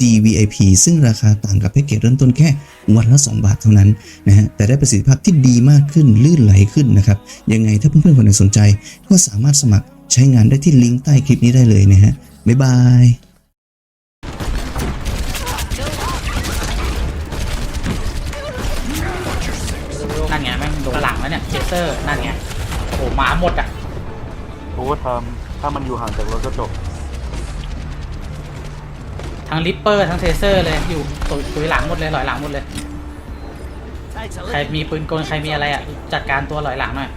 GVIP ซึ่งราคาต่างกับแพ็กเกจเริ่มต้นแค่วันละ 2 บาทเท่านั้นนะฮะแต่ได้ประสิทธิภาพที่ดีมากขึ้นลื่นไหลขึ้นนะครับยังไงถ้าเพื่อนๆคนไหนสนใจ ก็สามารถสมัครใช้งานได้ที่ลิงก์ใต้คลิปนี้ได้เลยนะฮะบ๊ายบายนั่นไงแม่งโดนหลังแล้วเนี่ยเชเซอร์นั่นไงโอ้โหหมาหมดอะโอเวอร์ไทม์ถ้ามันอยู่ห่างจากรถก็จบ ทั้งลิปเปอร์ทั้งเทเซอร์เลยอยู่ตุยตุยหลังหมดเลยหลอยหลังหมดเลย ใครมีปืนกลใครมีอะไรอะจัดการตัวหลอยหลังหน่อย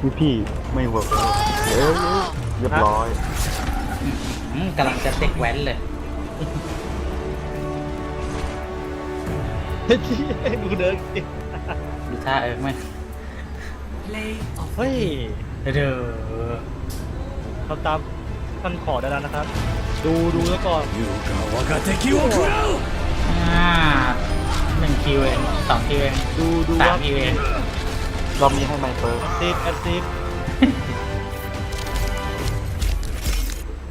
พี่พี่ไม่เวิร์กเอ้ยเรียบร้อยอืมกำลังจะเด็กแว้นเลยดูเดินดิดูท่าเออไหมเฮ้ยเด้อ ทำตามท่านขอได้แล้วนะครับ ดูดูแล้วก่อนอ่าหนึ่งคิวเองสองคิวเองดูดูสามว่าคิวเองเรามีให้ไมเปิร์ซีฟแอดซีฟ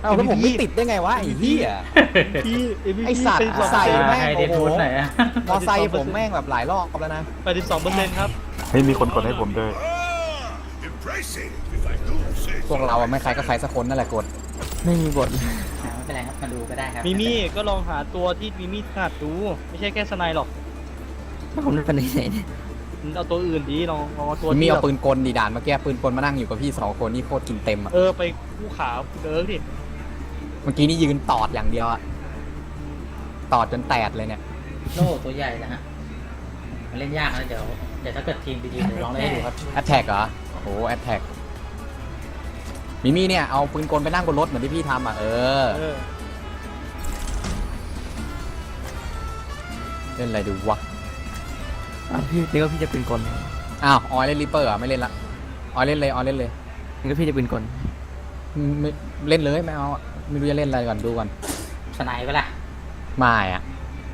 เอาแล้วผมไม่ติดได้ไงวะไอ้เหี้ย พี่เอ็มไอ้สัตว์เป็นสองใส่ แม่งให้เดทูนหน่อยอะมอไซค์ผมแม่งแบบหลายรอบแล้วนะ แปดสิบสองเปอร์เซ็นต์ครับให้มีคนกดให้ผมด้วย พวกเราอะไม่ใครก็ใครสักคนนั่นแหละกด ไม่มีบทไม่เป็นไรครับมาดูก็ได้ครับมิมี่ก็ลองหาตัวที่มิมี่ถนัดดู ไม่ใช่แค่สไนด์หรอกผมเป็นไหนเอาตัวอื่นดีลองลองเอาตัวมีที่เอาแบบปืนกลดีด่านเมื่อกี้ปืนกลมานั่งอยู่กับพี่สองคนนี่โคตรกินเต็มอะเออไปคู่ขาเดิร์กดิเมื่อกี้นี่ยืนตอดอย่างเดียวอะตอดจนแตกเลยเนี่ย โล่ตัวใหญ่นะฮะมันเล่นยากนะเดี๋ยวเดี๋ยวถ้าเกิดทีมดีๆเดี๋ยวลองเล่นให้ดูครับ แอตแทกเหรอ โอ้โหแอตแทก มิมี่เนี่ยเอาปืนกลไปนั่งบนรถเหมือนที่พี่ทำอะเออเออเล่นอะไรดูวะพี่นี่ก็พี่จะปืนกลอ้าวออยเล่นริปเปอร์เหรอไม่เล่นละออยเล่นเลยออยเล่นเลยนี่ก็พี่จะปืนกลไม่เล่นเลยไม่เอาอะไม่รู้จะเล่นอะไรก่อนดูก่อนสไนป์ไปะล่ะไม่อะ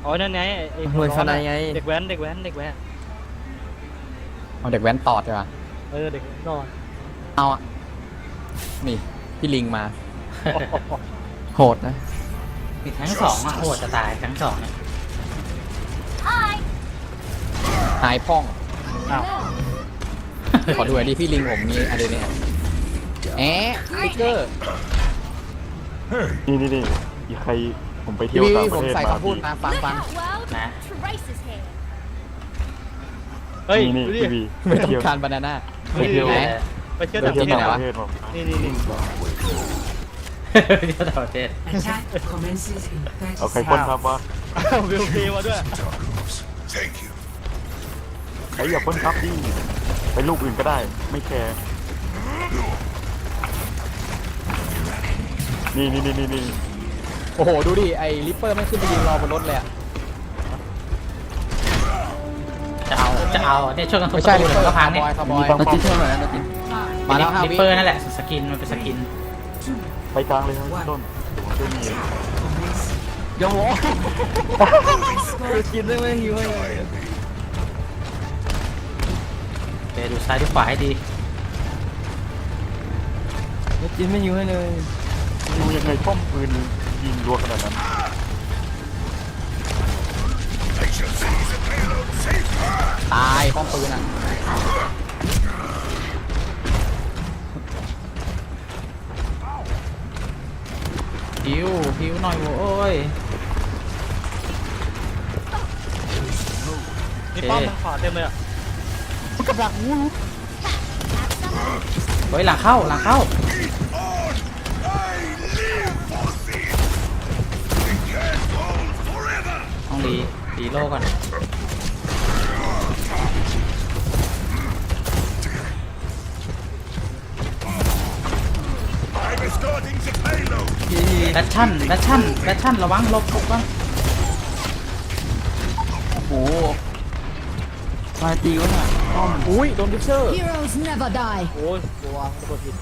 อ๋อนั่นไงไอ้ไอ้รวยหัฟัวนร้อะอไรไงเด็กแว้นเด็กแว้นเด็กแว้นเอาเด็กแว้นตอดใช่ปะเออเด็กนอนเอาอะ นี่พี่ลิงมา โหดนะ มีทั้งสองอะโหดจะตายทั้งสองเนี่ยหายพ่อง อ้าวขอดูหน่อยดิพี่ลิงผมมีอะไรเนี่ยแอะสติ๊กเกอร์นี่นี่นี่อีกใครผมไปเที่พี่ยวพี่ต่างปผระมเทศใส่มาคำพูดพี่มาฟังฟังนะ Trace is here. เฮ้ยนี่ดูนี่ดิ พี่ไม่ไปต้องเที่ยวการบานาน่า ไปเที่ยวไหน ไปเที่ยวไปต่างปเที่ยวระเทศต่างเหรปอระเทศมานี่นี่นี่เดี๋ยวต่อประเทศ Attack commences in เอา30ใครคนครับว่าอ้าวเวลเพย์มาด้วยใครอย่าพ่นครับดิไปลูกอื่นก็ได้ ไม่แคร์ นี่นี่นี่นี่นี่โอ้โห ดูดิ ไอ้ลิปเปอร์ไม่ขึ้นไปยืนรอบนรถเลยอะ จะเอา จะเอาเนี่ยช่วยกันทุบไม่ปใช่ระตูลิปเดี๋เปยอวร์ก็พัคางร์บเนี่ยอยคาร์บอยมีต้องนาทีเท่าไหร่นะนาทีมาแล้วครับลิปเปอร์นั่นแหละสกินมันเป็นสกินไปกลางเลยครับต้นเดี๋ยวผมช่วยมีโยโหกินได้ไหมหิวให้เลยเดี๋ยวดูซ้ายดูขวาให้ดีกินไม่หิวให้เลยดูยังไงป้อมปืนยิงรัวขนาดนั้นตายป้อมปืนอะ ฮิวฮิวหน่อยโว้ยมีป้อมมันขวาเต็มเลยอะมันกับหลักงูเฮ้ยหลังเข้าหลังเข้าต้องดีดีโลก่อนไอ้ แบทชั่นแบทชั่นแบทชั่นระวังหลบหลบบ้างโอ้โหมาตีวะน่ะป้อมอุ้ยโดนดิเชอร์ Heroes never die. โอ้ยระวังระเบิดผิด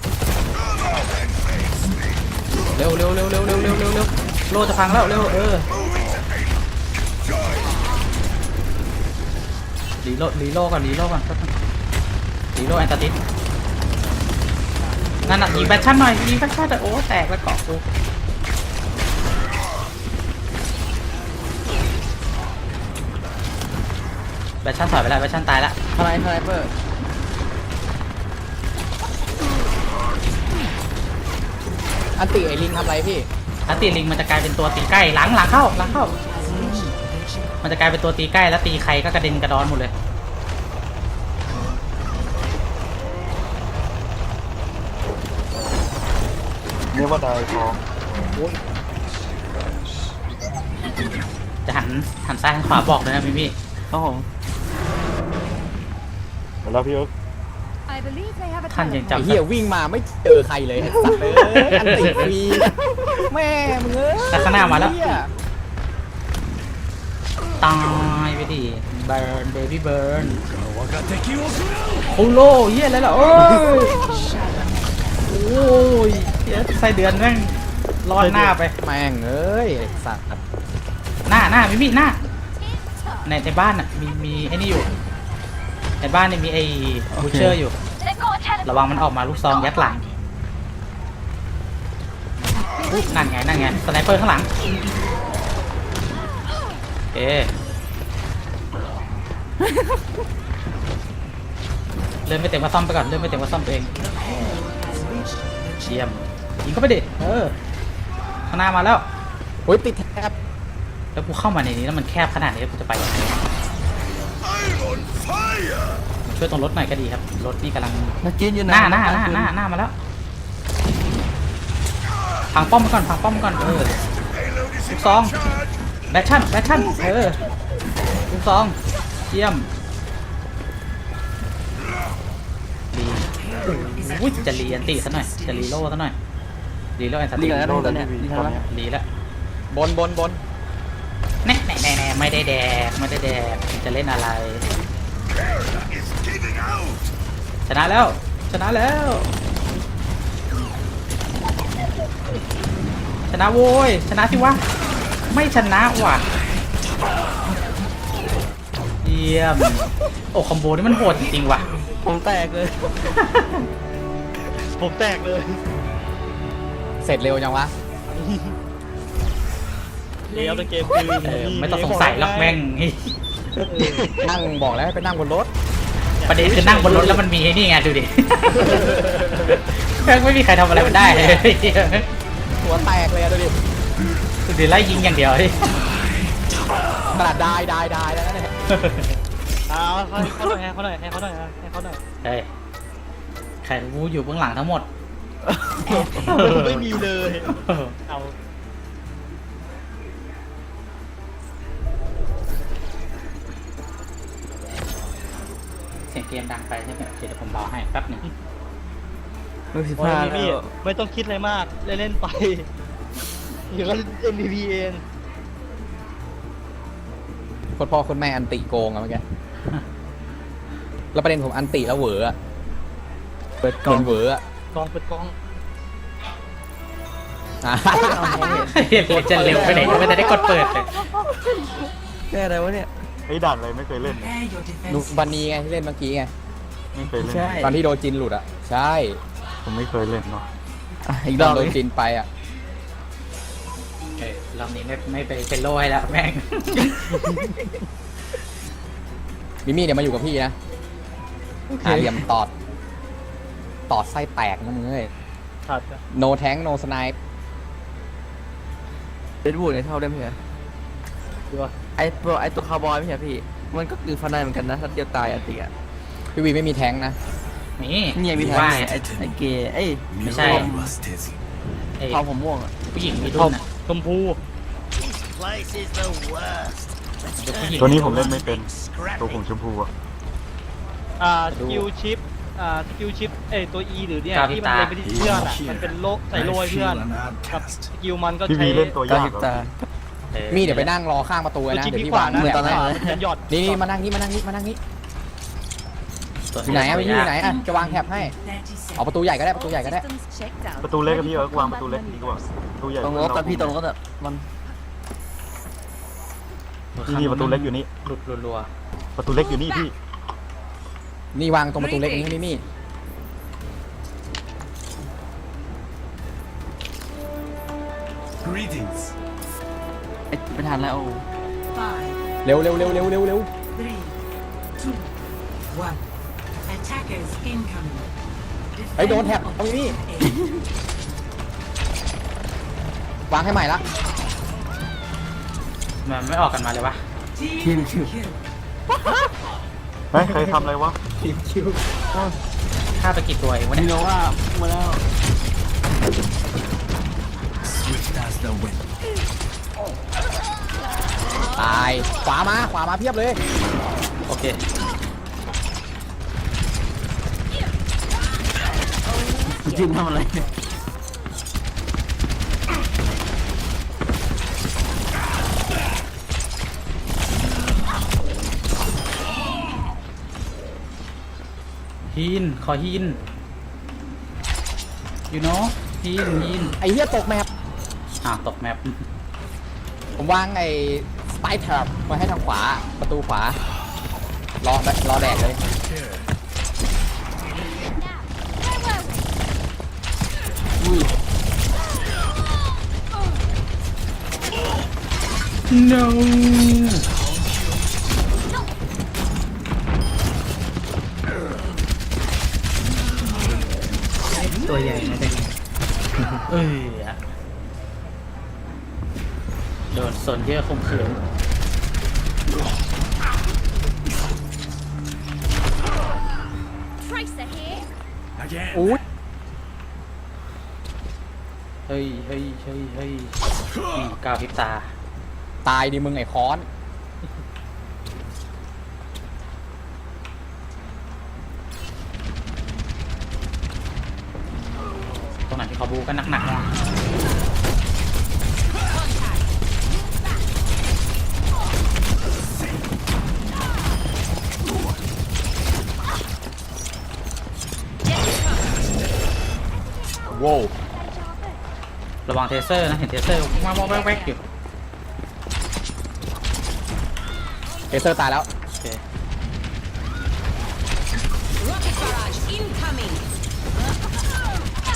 เร็วเร็วเร็วเร็วเร็วเร็วเร็วเร็วโลจะพังแล้วเร็วเออรีโลรีโลก่อนรีโลก่อนแป๊บนึงรีโลแอนตาติสนั่นน่ะยิงแบทชั่นหน่อยยิงแบทชั่นแต่โอ้แตกแล้วเกาะกู แบทชั่นถอยไปแล้วแบทชั่นตายแล้วทนายทนายเปอร์อันติไอลิงทำอะไรพี่ถ้าตีลิงมันจะกลายเป็นตัวตีใกล้หลังหลังเข้าหลังเข้า มันจะกลายเป็นตัวตีใกล้แล้วตีใครก็กระเด็นกระดอนหมดเลยเนี่ยว่าได้ทองจะหันหันซ้ายหันขวาบอกเลยนะพี่พี่ครับผม แล้วพี่เอิร์ก I believe they have a ท่านยังไอจำเฮียวิ่งมาไม่เจอใครเลยไอ้สัตว์เลยอันติฟรีแม่มึงเอ้ยแต่ข้างหน้ามาแล้วเหี้ยตายไปดิเบิร์นเบบี้เบิร์นโคโลเฮียอะไรล่ะโอ้ยโอ้ยเฮียไส้เดือนแม่งรอดหน้าไป แม่งเอ้ยไอ้สัตว์หน้าหน้ามิมิหน้า ในในบ้านอะมีมีไอ้นี่อยู่ ในบ้านเนี่ยมีไอ้บูเชอร์อยู่ ระวังมันออกมาลูกซองยัดหลังอุ๊ยนั่นไงนั่นไงสไนเปอร์ข้างหลังเอ๊ะเลื่อนไม่เต็มว่าซ่อมไปก่อนเลื่อนไม่เต็มว่าซ่อมตัวเองเยี่ยมยิงเข้าไปดิเออข้างหน้ามาแล้วโอ้ยติดแท็บแล้วกูเข้ามาในนี้แล้วมันแคบขนาดนี้กูจะไปยังไง ช่วยตรงรถหน่อยก็ดีครับ รถนี่กำลังนักกินอยู่หน้าหน้าหน้าหน้าหน้ามาแล้วพังป้อมมาก่อนพังป้อมมาก่อนเออลูกซองแบทชั่นแบทชั่นเออลูกซองเยี่ยมดีอุ้ยจะรีอันตีซะหน่อยจะรีโล่ซะหน่อยรีโล่แอนตันลีตีกันแล้วโดตอนเนี้ยวีลีตทัอนนแล้วเนี้ยรีแล้วบนบนบนแน่แน่แน่แน่ ไม่ได้แดกไม่ได้แดกจะเล่นอะไร ชนะแล้ว ชนะแล้ว ชนะโว้ยชนะสิวะไม่ชนะว่ะเยี่ยมโอ้คอมโบนี่มันโหดจริงๆว่ะ ผมแตกเลย ผมแตกเลย เสร็จเร็วจังวะ เลี้ยวในเกมคือเออไม่ต้องสงสัยหรอกแม่งนั่งบอกแล้วให้ไปนั่งบนรถ ประเด็นคือนั่งบนรถแล้วมันมีไอ้นี่ไงดูดิแม่งไม่มีใครทำอะไรมันได้เลยหัวแตกเลยอะดูดิดูดิไล่ยิงอย่างเดียวขนาดได้ได้ได้แล้วนะเนี่ยเอาให้เขาหน่อยให้เขาหน่อยให้เขาหน่อยให้เขาหน่อยเฮ้ยใครรู้อยู่เบื้องหลังทั้งหมด ไม่มีเลย เอา เสียงเกมดังไปใช่ไหมเดี๋ยวผมเบาให้แป๊บหนึ่งมือสิบโอ้ห้ายพี่แล้วไม่ต้องคิดอะไรมากเล่นเล่นๆไปเดี๋ยวก็ MVP เองคนพ่อคนแม่อันติโกงอะเมื่อกี้แล้วประเด็นผมอันติแล้วเหวออะเปิดกเหล่มือองนเหวออะกองเปิดกองอะเห็นจะเร็วไปไหนไม่ได้กดเปิดเลยแก้อะไรวะเนี่ย ไอ้ด่านอะไรไม่เคยเล่น Prepare your ดู defenses. บันนีไงที่เล่นเมื่อกี้ไง ไม่เคยเล่น ใช่ ตอนที่โดนจินหลุดอะใช่ ผมไม่เคยเล่นเนาะอะอีกตดออนกโดเลนยจินไปอะเออรอบนี้ไม่ไม่ไปเป็นโล่ให้แล้วแม่ง มิมี่เดี๋ยวมาอยู่กับพี่นะหาเหลี่ยมตอด ตอดไส้แตกนะมึงเอ้ยขาดอะ no tank no snipe เป็นบูดในเท่าได้ไหมเหรอดูว่าไอตัวไอตัวคาร์บอยไม่ใช่พี่ มันก็คือฟันได้เหมือนกันนะถ้าเดียวตายอันติอะพี่วีไม่มีแท้งนะนี่นี่ไงมีทางว่า ไอ้ไอ้เกย์เอ้ยไม่ใช่เอ้ยเผาผมม่วงอะผู้หญิงมีดุชนมอะชมพู เดี๋ยวผู้หญิงตัวนี้ผมเล่นไม่เป็น ตัวผมชมพูอะอ่าสกิลชิปอ่าสกิลชิปเอ้ยตัว E หรือเนี่ยที่มันเล่นไปที่เพื่อนอะมันเป็นโลใส่โลยเพื่อนกับสกิลมันก็พี่ใช้วีเล่นตัวากตายหิบเหรอตาออ มีเดี๋ยวไปนั่งรอข้างประตูเลยตัวนะชิปเดี๋ยวที่พี่ขวาวางนะเหมือนตอนนั้นขวาเลยเป็นหยอดนี่นี่มานั่งนี่มานั่งนี่มานั่งนี่ส่วนอยู่ไหนอะพี่อยู่ไหนอะ In จะวางแถบให้30เอาประตูใหญ่ก็ได้ประตูใหญ่ก็ได้ Systems checked out. ประตูเล็กกับพี่เอิร์กวางประตูเล็กดีกว่าประตูใหญ่ตรงรถแต่พี่ตรงรถอะมันนี่นี่ประตูเล็กอยู่นี่หลุดรัวประตูเล็กอยู่นี่พี่ นี่วางตรงประตูเล็กนี้ให้มิมี่ ไอ้ไม่ทันแล้ว Five, เร็วเร็วเร็วเร็วเร็วเร็ว three, two, one. Attackers incoming. เฮ้ยโดนแท็บเอามิมี่วางให้ใหม่ละๆมันไม่ออกกันมาเลยวะ Team kill. เฮ้ยใครทำอะไรวะฆ่าไปกี่ตัวเองวะนี่เนี่ยโนว่ามาแล้ว ตาย ขวามา ขวามาเพียบเลย โอเคจิมทำอะไร ฮีน ขอฮีน you know ฮีนฮีนไอ้เหี้ยตกแมปอ่าวตกแมป ผมวางไอ้สไปเทอร์ไว้ให้ทางขวาประตูขวารอแบบรอแดดเลย no ตัวใหญ่นะเด็กเอ้ยอะโด นสนเยอะคมขืน Tracer here. อู้ยเฮ้ยเฮ้ยเฮ้ยเฮ้ยนี่กาวพริบตา ตายดิมึงไอ้ค้อน ตรงไหนที่เขาบูกันหนักๆอะ โว้วระวังเทเซอร์นะเห็นเทเซอร์มาแว๊กๆอยู่เอเซอร์ตายแล้วโอเค Rocket barrage incoming.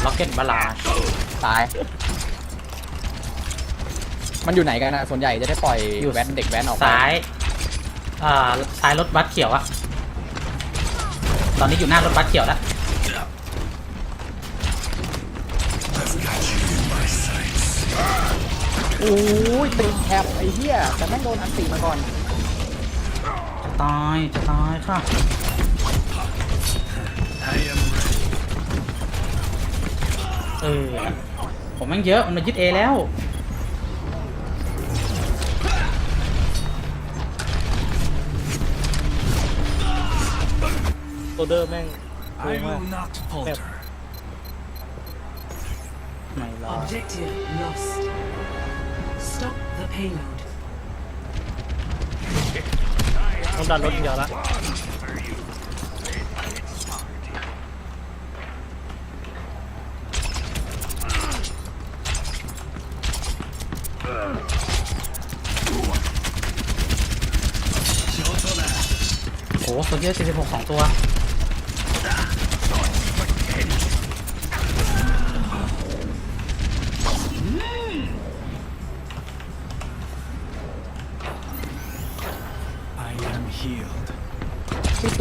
ล็อกเก็ตบาลาตาย มันอยู่ไหนกันนะส่วนใหญ่จะได้ปล่อยอยู่แว้นเด็กแว้นออกไปซ้ายอ่าซ้ายรถบัสเขียวอะตอนนี้อยู่หน้ารถบัสเขียวแล้ว อ้ยติดแถบไอ้เหี้ยแต่แม่งโดนอันตีมาก่อนจะตายจะตายค่ะเออผมแม่งเยอะมันมายึดเอแล้วตัวเดิมแม่งโกงมากแบบไม่รอด Objective lost. Stop the payload. ต้องดันรถเดียวละโอ้โหโซเยอร์76สองตัว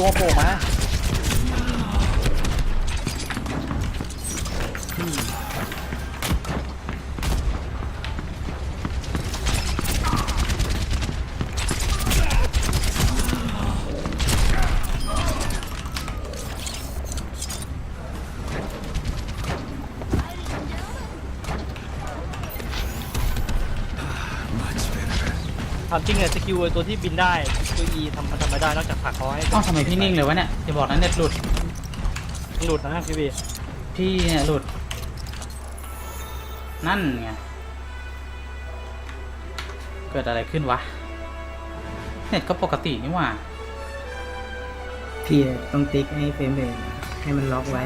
ตัวโผล่มาามจริงเนี่ยสกิลไอ้ตัวที่บินได้ตัว E ทำมันทำไม่ได้นอกจากผลักเขาให้เอ้าทำไมพี่นิ่งเลยวะเนี่ยจะบอกนะเน็ตหลุด หลุดนะครับพี่บีพี่เนี่ยหลุด นั่นไง เกิดอะไรขึ้นวะ เน็ตก็ปกตินี่หว่า พี่ต้องติ๊กให้เฟรมเรทให้มันล็อกไว้